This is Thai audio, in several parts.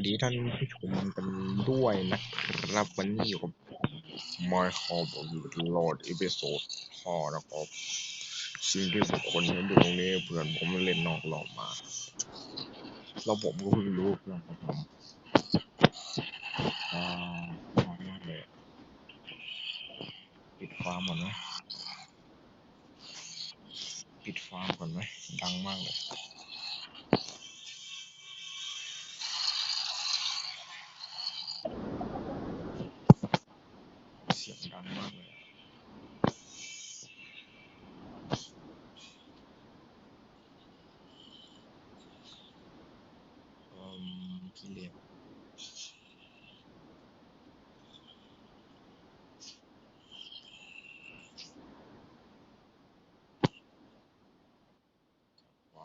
วัสดีท่านผู้ชมกันด้วยนะครับวันนี้อยู่กับ My Home of the Lord Episode 5นะครับสิ่งที่ทุกคนเห็นอยู่ตรงนี้เพื่อนผมเล่นนอกรอบมา แล้วผมก็เพิ่งรู้เพื่อนผมอ่าน้อยมากเลยปิดฟาร์มก่อนไหมปิดฟาร์มก่อนไหมดังมากเลย เสียงดังมากเลยอะอืมพี่เล็ก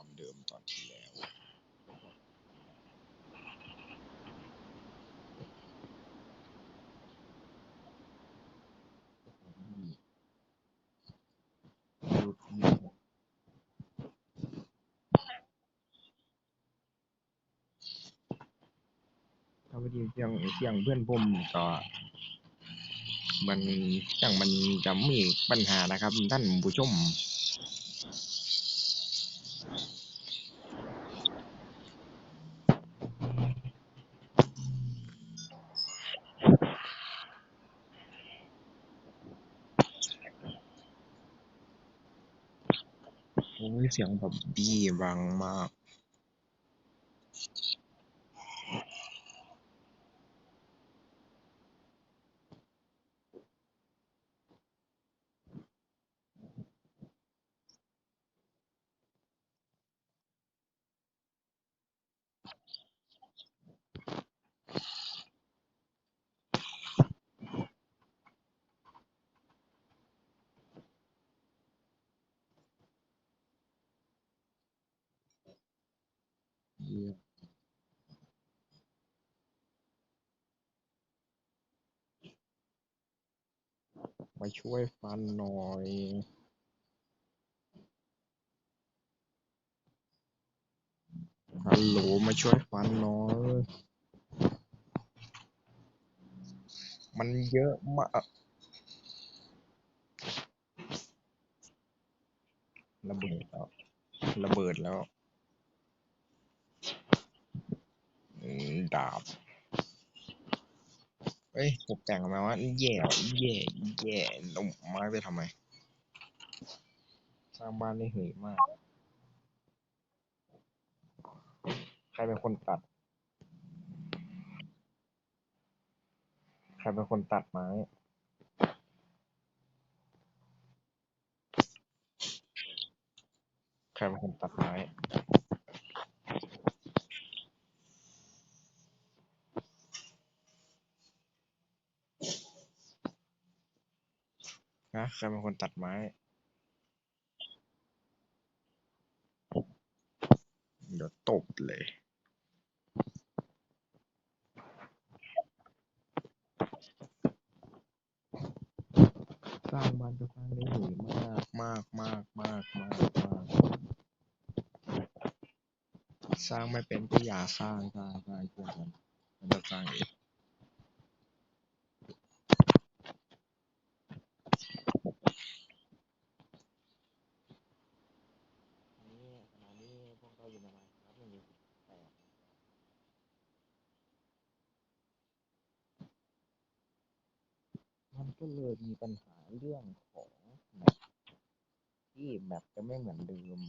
ความเดิมตอนที่แล้วถ้าพอดีเสียงเสียงเพื่อนผมก็มันเสียงมันจะมีปัญหานะครับ ท่านผู้ชม โอ้ย เสียงแบบบีบังมาก มาช่วยฟันหน่อยฮัลโหลมาช่วยฟันหน่อย มันเยอะมากระเบิดแล้วระเบิดแล้วดาบ เฮ้ยตกแต่งมาว่าแย่แย่แย่ลงไม้ไปทำไม สร้างบ้านได้เหยมาก ใครเป็นคนตัด ใครเป็นคนตัดไม้ใครเป็นคนตัดไม้ นะ ใค รเป็นคนตัดไม้เดี๋ยวตบเลย สร้างบ้านก็สร้างได้หยมากมากมากมากมากมากสร้างไม่เป็นก็อย่าสร้างสร้างสร้างเพื่อนกันมันจะสร้างเองนี่ขณะนี้พวกเราอยู่ในไมค์ครับหนึ่งจุดแปดมัน ก็เลยมีปัญหาเรื่องของแมปที่แมปจะไม่เหมือนเดิม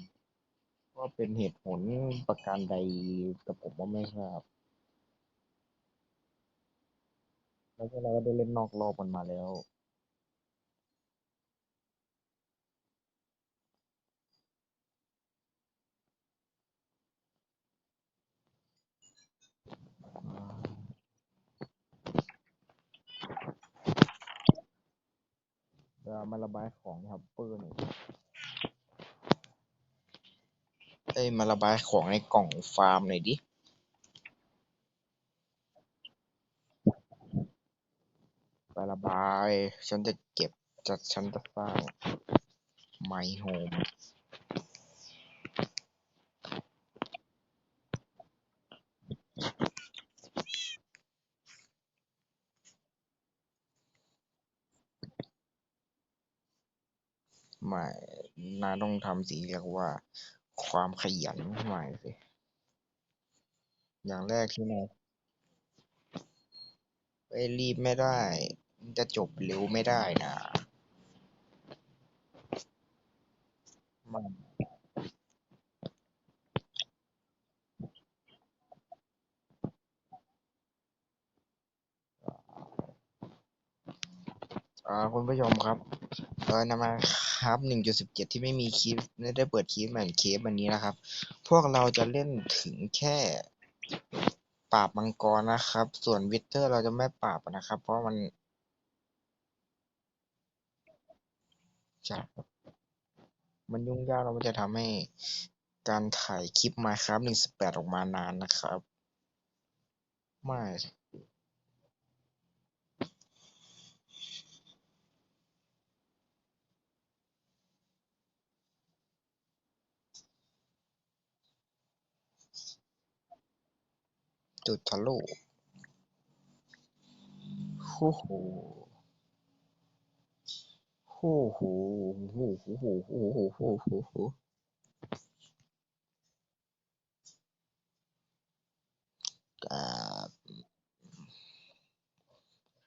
ว่าเป็นเหตุผลประการใดแต่ผมว่าไม่ทราบแล้วก็เราก็ได้เล่นนอกรอบกันมาแล้ว เวลามาระบายของในฮับเปอร์หน่อยเอ้ยมาระบายของในกล่องฟาร์มหน่อยดิ ไประบาย ฉันจะเก็บจัดฉันจะสร้างไมโฮมนาย ต้องทำสิ่งเรียกว่า ความขยันใหม่สิอย่างแรกที่นายเอ้ยรีบไม่ได้มันจะจบเร็วไม่ได้นะไม่อ่าคุณผู้ชมครับ เออนะมาครับหนึ่งจุดสิบเจ็ดที่ไม่มีคลิปไม่ได้เปิดคลิปเหมือนเคปวันนี้นะครับ พวกเราจะเล่นถึงแค่ปราบมังกรนะครับ ส่วนวิเตอร์เราจะไม่ปราบนะครับ เพราะมันใช่ครับมันยุ่งยากแล้วมันจะทำให้การถ่ายคลิปมาครับหนึ่งสิบแปดออกมานานนะครับ ไม่ จุดทะลุฮู้หูฮู้หูฮู้หูฮู้หูฮู้หูฮู้หูกับ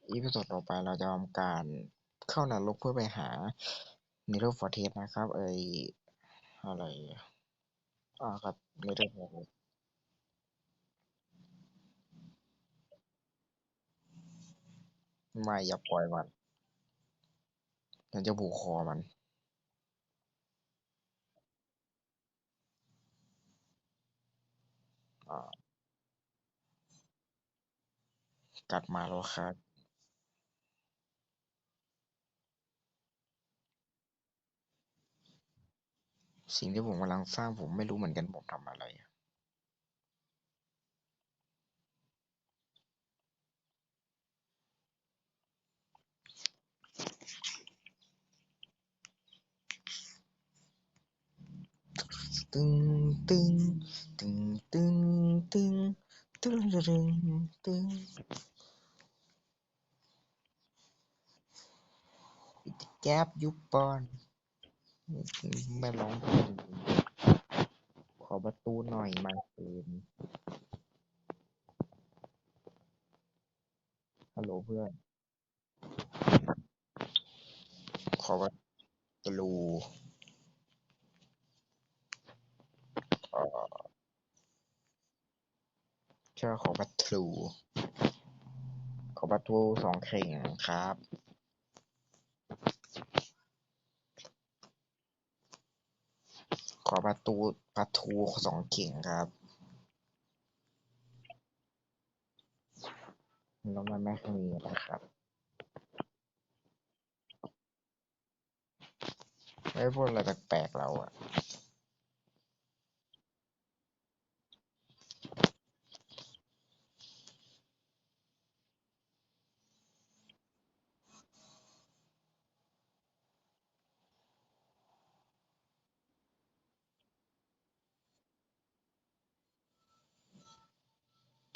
อีพิโซดต่อไปเราจะทำการเข้านรกเพื่อไปหาในโลกฟอร์เทสนะครับ เอออะไรอ่าครับในร์เไม่อย่าปล่อยมันฉันจะผูกคอมัน กัดมาแล้วครับสิ่งที่ผมกำลังสร้างผมไม่รู้เหมือนกันผมทำอะไร ตึงตึงตึงตึงตึงตึงตึงตึงแก๊บยุบปอนไม่ร้องขอประตูหน่อยมาเฟนฮัลโหลเพื่อน ขอประตู เอ่อขอประตูขอประตูสองเข่งครับขอประตูประตูสองเข่งครับแล้วมันไม่มีนะครับไม่พูดอะไรแปลกๆเราอะ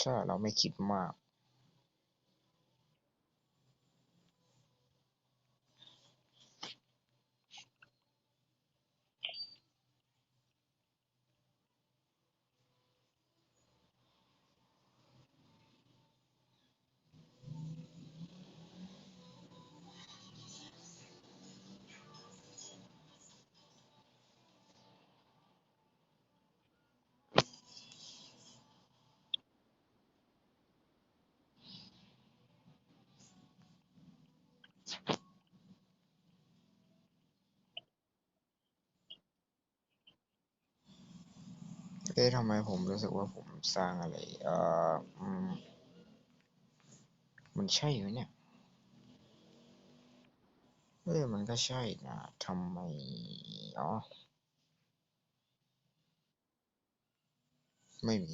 ถ้าเราไม่คิดมาก เอ๊ะทำไมผมรู้สึกว่าผมสร้างอะไร เอ่ออืมมันใช่ไหมเนี่ยเอ้มันก็ใช่นะทำไมอ๋อไม่มี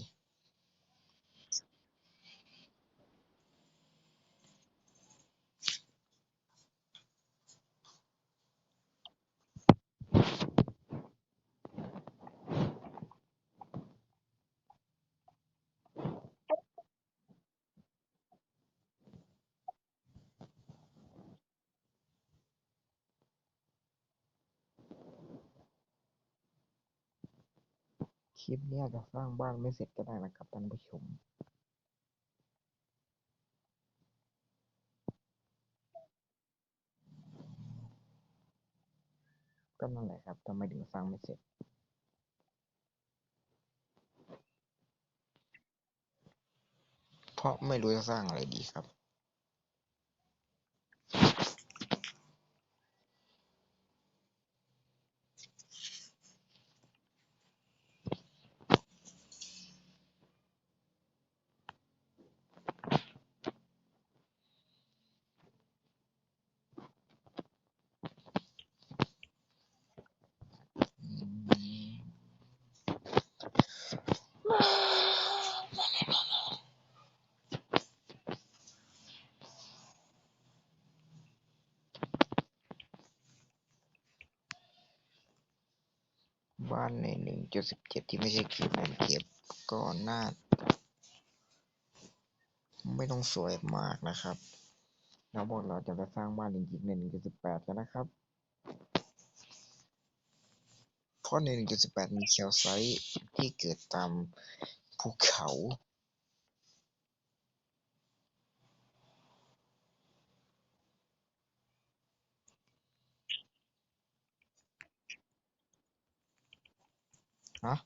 ลิปนี้ยจะสร้างบ้านไม่เสร็จก็ได้นะครับท่านผู้ชมก็นั่นแหละครับทำไมถึงสร้างไม่เสร็จ เพราะไม่รู้จะสร้างอะไรดีครับ บ้านใน 1.17 ที่ไม่ใช่คลิปนั้นเก็บก่อนหน้า ไม่ต้องสวยมากนะครับแล้วพวกเราจะไปสร้างบ้านจริงๆใน 1.18 กันนะครับ เพราะใน 1.18 มีแคลไซต์ที่เกิดตามภูเขา Hah?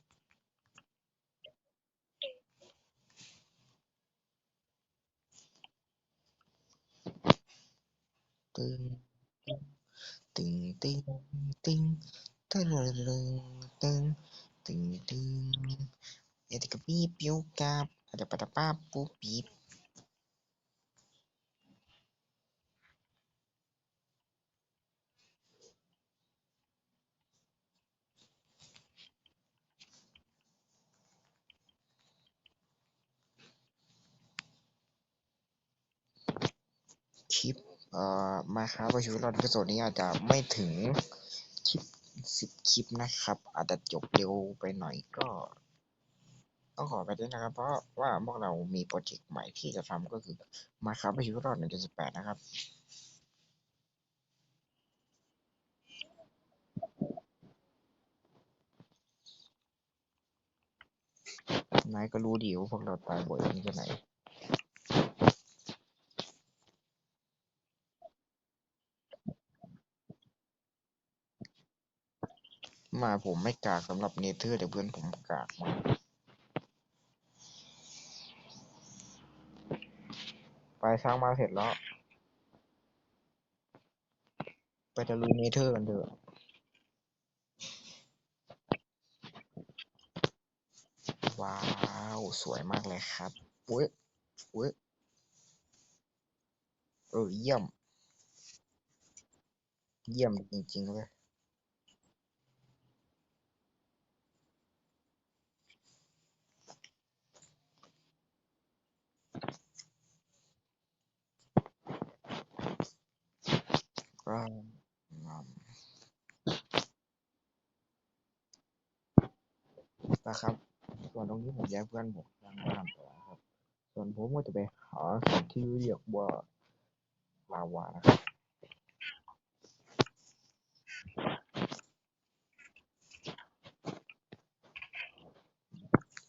Ting ting ting ting ting ting ting. Jadi ke ada pada papu pip. เอ่อมาครับประชุมรอดพิโซดนี้อาจจะไม่ถึงคลิปสิบคลิปนะครับ อาจจะจบเร็วไปหน่อยก็ต้องขอไปด้วยนะครับ เพราะว่าพวกเรามีโปรเจกต์ใหม่ที่จะทำก็คือมาครับประชุมรอดหนึ่งจุดสิบแปดนะครับนายก็รู้ดีว่าพวกเราตายบ่อยนี่จะไหน มาผมไม่กากสำหรับเนเธอร์แต่เพื่อนผมกากมากไปสร้างมาเสร็จแล้ว ไปตะลุยเนเธอร์กันเถอะว้าว สวยมากเลยครับเว้ยเว้ยเออเยี่ยม เยี่ยมจริงๆเลยก็งามนะครับ ส่วนตรงนี้ผม แยกเพื่อนผมสร้างบ้านไปแล้วครับ ส่วนผมก็จะไปหาสิ่งที่เรียกว่าลาวานะครับ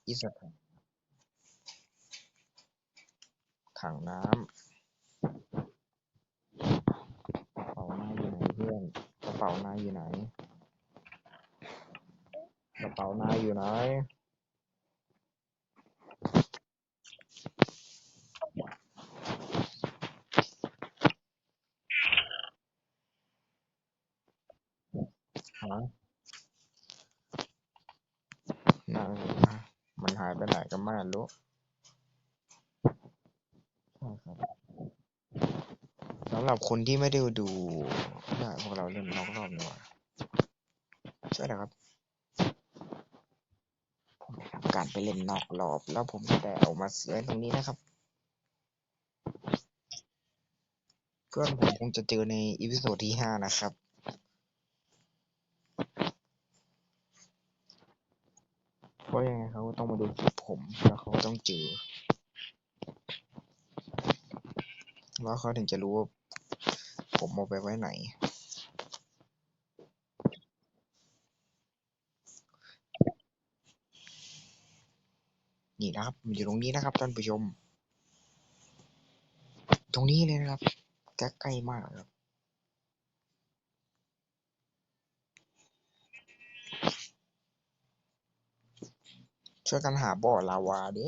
อีสถังถังน้ำกระเป๋านายอยู่ไหนเพื่อน กระเป๋านายอยู่ไหน กระเป๋านายอยู่ไหน ฮะนั่นนะมันหายไป ไหนก็ไม่รู้ใช่ครับสำหรับคนที่ไม่ได้ดูว่าพวกเราเล่นนอกรอบนี่หว่าใช่นะครับผมทำการไปเล่นนอกรอบ แล้วผมก็ได้เอามาเสียตรงนี้นะครับเพื่อนผมคงจะเจอในอีพิโซดที่ห้านะครับ เพราะยังไงเขาต้องมาดูคลิปผมแล้วเขาต้องเจอแล้วเขาถึงจะรู้ว่าผมเอาไปไว้ไหน นี่นะครับมันอยู่ตรงนี้นะครับท่านผู้ชม ตรงนี้เลยนะครับใกล้ๆมากครับ ช่วยกันหาบ่อลาวาดิ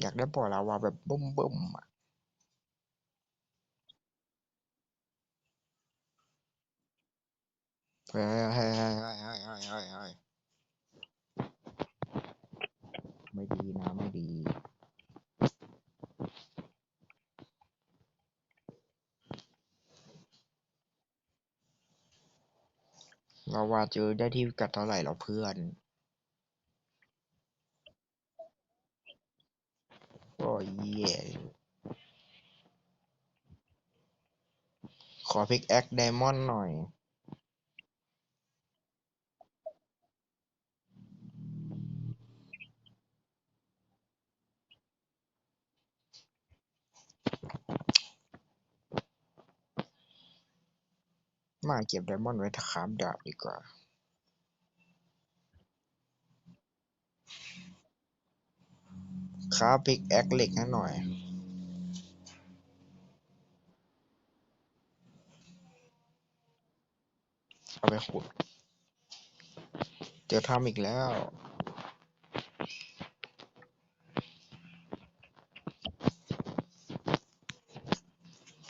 อยากได้บ่อลาวาแบบบึ้มๆอะเฮ้ยเฮ้ยเฮ้ยเฮ้ยเฮ้ยเฮ้ยเฮ้ยเฮ้ยไม่ดีนะไม่ดี ลาว่าเจอได้ที่พิกัดเท่าไหร่เรอเพื่อนโอ้ยเย่ขอพิกแอคไดมอนด์หน่อย มาเก็บไดมอนด์ไว้ถ้าคราบดาบดีกว่าคราบพิกแอคเหล็กให้หน่อยเอาไปขุด เจอทำอีกแล้ว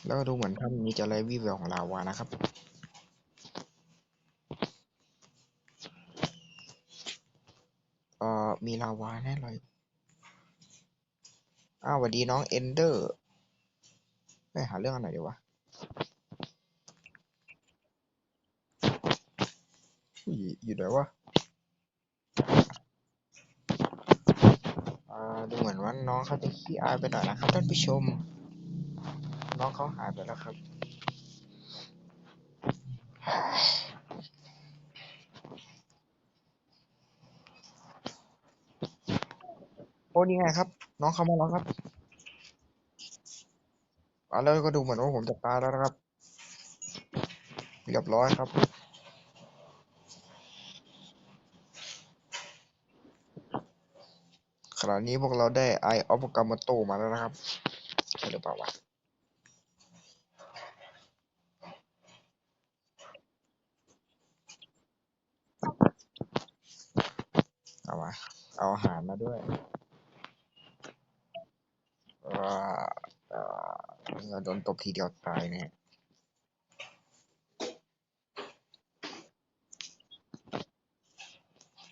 แล้วดูเหมือนถ้ำนี้จะไร้วี่แววของลาวานะครับ เอ่อ มีลาวาแน่เลยอ้าวสวัสดีน้องเอนเดอร์ไปหาเรื่องอะไรดีวะอยอยู่ไหนวะอ่าดูเหมือนว่าน้องเขาจะขี้อายไปหน่อยนะครับท่านผู้ชม น้องเขาหายไปแล้วครับ อ้นี่ไงครับ น้องเขามาแล้วครับอ่าแล้วก็ดูเหมือนว่าผมจะตายแล้วนะครับเรียบร้อยครับ ขณะนี้พวกเราได้ไอออฟกามาโตมาแล้วนะครับใช่หรือเปล่าวะเอามาเอาอาหารมาด้วยว้าอ่า เราโดนตบทีเดียวตายเนี่ย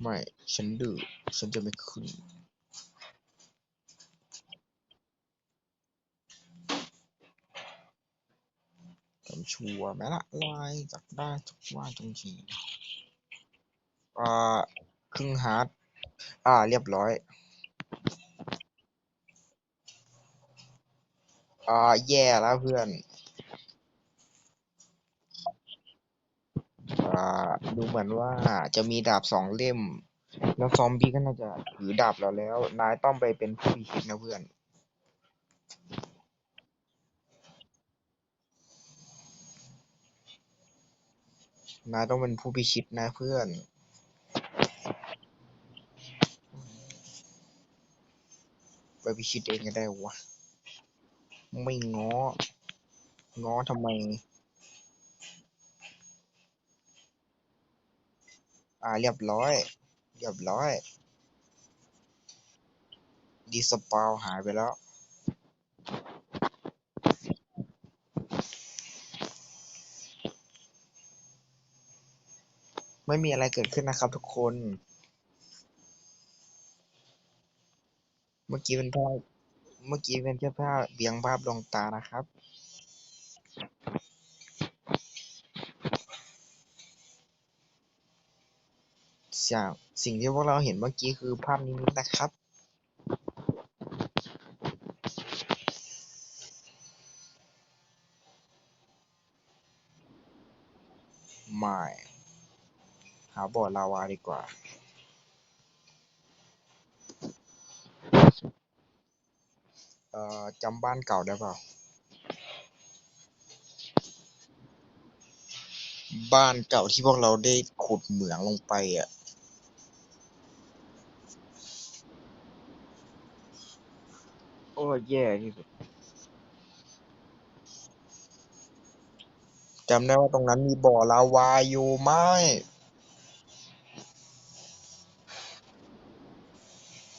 ไม่ ฉันดื้อฉันจะไม่ขึ้นทำชัวร์ไหมละลายจากได้ทุกว่าจงจีอ่า ครึ่งฮาร์ดอ่า เรียบร้อย อ่าแย่แล้วเพื่อนอ่าดูเหมือนว่าจะมีดาบสองเล่ม แล้วซอมบี้ก็น่าจะถือดาบเราแล้ว นายต้องไปเป็นผู้พิชิตนะเพื่อนนายต้องเป็นผู้พิชิตนะเพื่อน ไปพิชิตเองก็ได้วะ ไม่ง้อ ง้อทำไม อ่าเรียบร้อย เรียบร้อยดีสปาวหายไปแล้ว ไม่มีอะไรเกิดขึ้นนะครับทุกคน เมื่อกี้เป็นภาพ เมื่อกี้เป็นแค่ภาพเบียงภาพลงตานะครับ จากสิ่งที่พวกเราเห็นเมื่อกี้คือภาพนิมิตนะครับ ไม่หาบ่อลาวาดีกว่า เอ่อ จำบ้านเก่าได้เปล่า บ้านเก่าที่พวกเราได้ขุดเหมืองลงไปอะ โอ้ยแย่ที่สุดจำได้ว่าตรงนั้นมีบ่อลาวาอยู่ไหม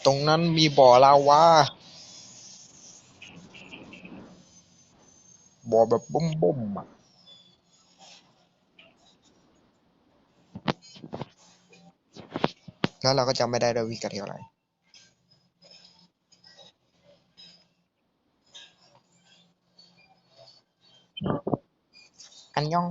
ตรงนั้นมีบ่อลาวา บ่อแบบบุ้มบุ้มอะแล้วเราก็จำไม่ได้ด้วยวิกัดที่อะไรอันยอง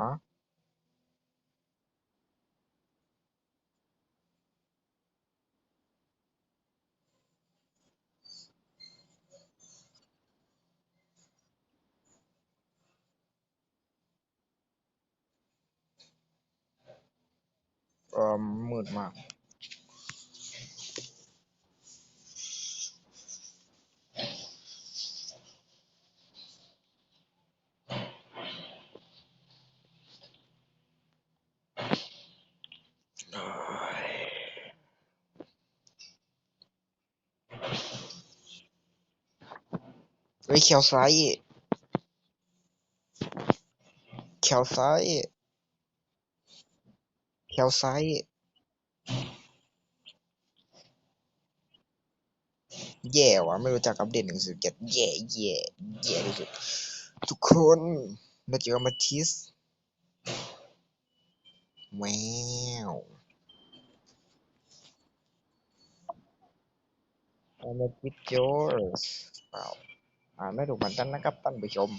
อ๋อเอ่อมืดมาก เฮ้ยเขียวซ้ายเขียวซ้ายเขียวซ้ายแย่วะไม่รู้จักอัปเดตหนึ่งสิบเจ็ดแย่แย่แย่ที่สุดทุกคนมาเจอมาทิสแววอามาทิสจอร์สเปล่า อ่านไม่ถูกเหมือนกันนะครับท่านผู้ชม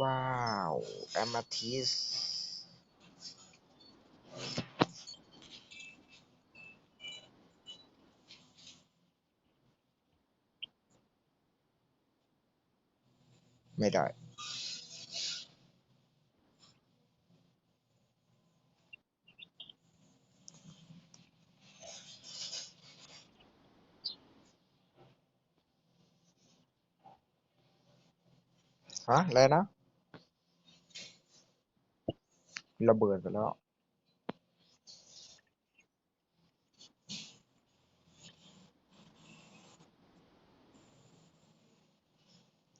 ว้าวแอม t ทิสไม่ได้ ฮะอะไรนะ ระเบิดไปแล้ว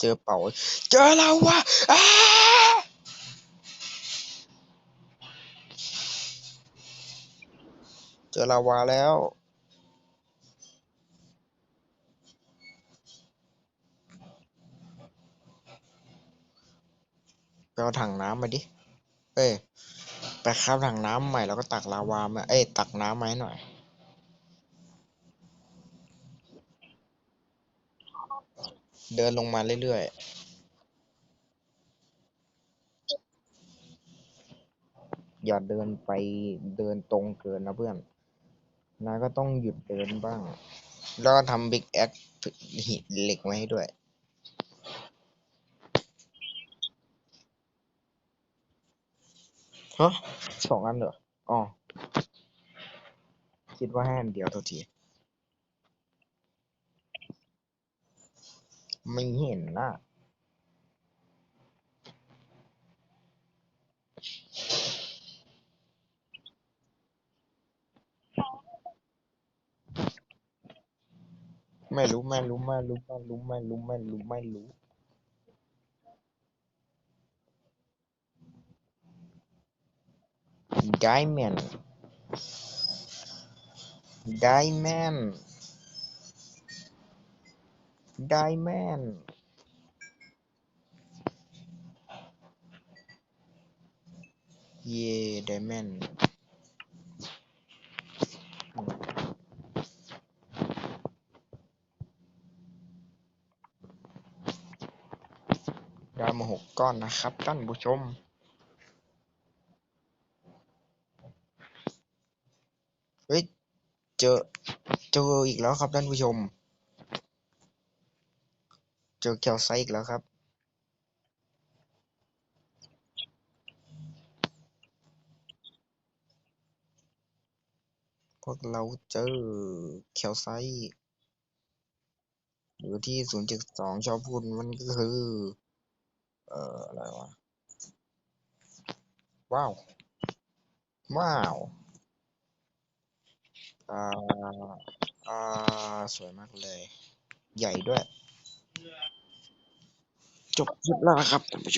เจอเป่า เจอแล้ววะอ้าเจอลาวาแล้ว เอาถังน้ำมาดิ เอ้ย ไปคราบถังน้ำใหม่แล้วก็ตักลาวามา เอ้ย ตักน้ำมาให้หน่อย เดินลงมาเรื่อยๆ อย่าเดินไปเดินตรงเกินนะเพื่อน นายก็ต้องหยุดเดินบ้าง แล้วก็ทำบิ๊กแอคหินเหล็กไว้ให้ด้วย ฮะสองอันเหรออ๋อคิดว่าให้อันเดียวเท่าที ไม่เห็นนะไม่รู้ไม่รู้ไม่รู้ไม่รู้ไม่รู้ไม่รู้ไม่รู้ diamond diamond diamond เย่ diamond ได้มาหกก้อนนะครับท่านผู้ชม เฮ้ย เจอ เจออีกแล้วครับท่านผู้ชม เจอแคลไซต์อีกแล้วครับ พวกเราเจอแคลไซต์อยู่ที่ศูนย์จุดสองชอบพูดมันก็คือ เอ่อ อะไรวะ ว้าว ว้าว อ่าอ่าสวยมากเลย ใหญ่ด้วย จบคลิปแล้วนะครับท่านผู้ชม